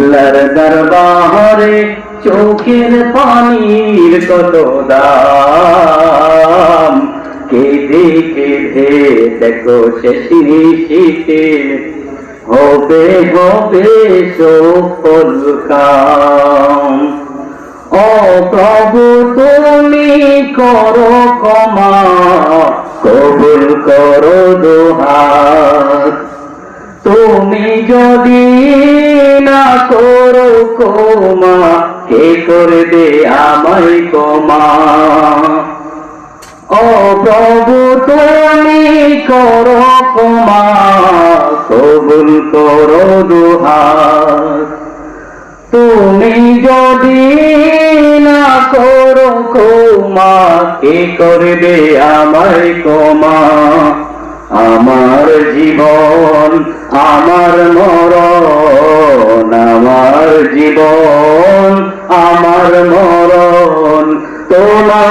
আল্লাহর দরবারে চোখের পানির কত দাম? কেঁদে কেঁদে, দেখো শেষ নিশিতে হবে হবে সফল কাম। ও প্রভু, তুমি করো ক্ষমা, কবুল করো দোহার তুমি যদি করো ক্ষমা। কে করবে আমায় ক্ষমা? ও প্রভু, তুমি করো ক্ষমা। কবুল করো দোহার তুমি যদি না করো ক্ষমা, কে করবে আমায় ক্ষমা? আমার জীবন, আমার মরণ আমার মরণ তোমার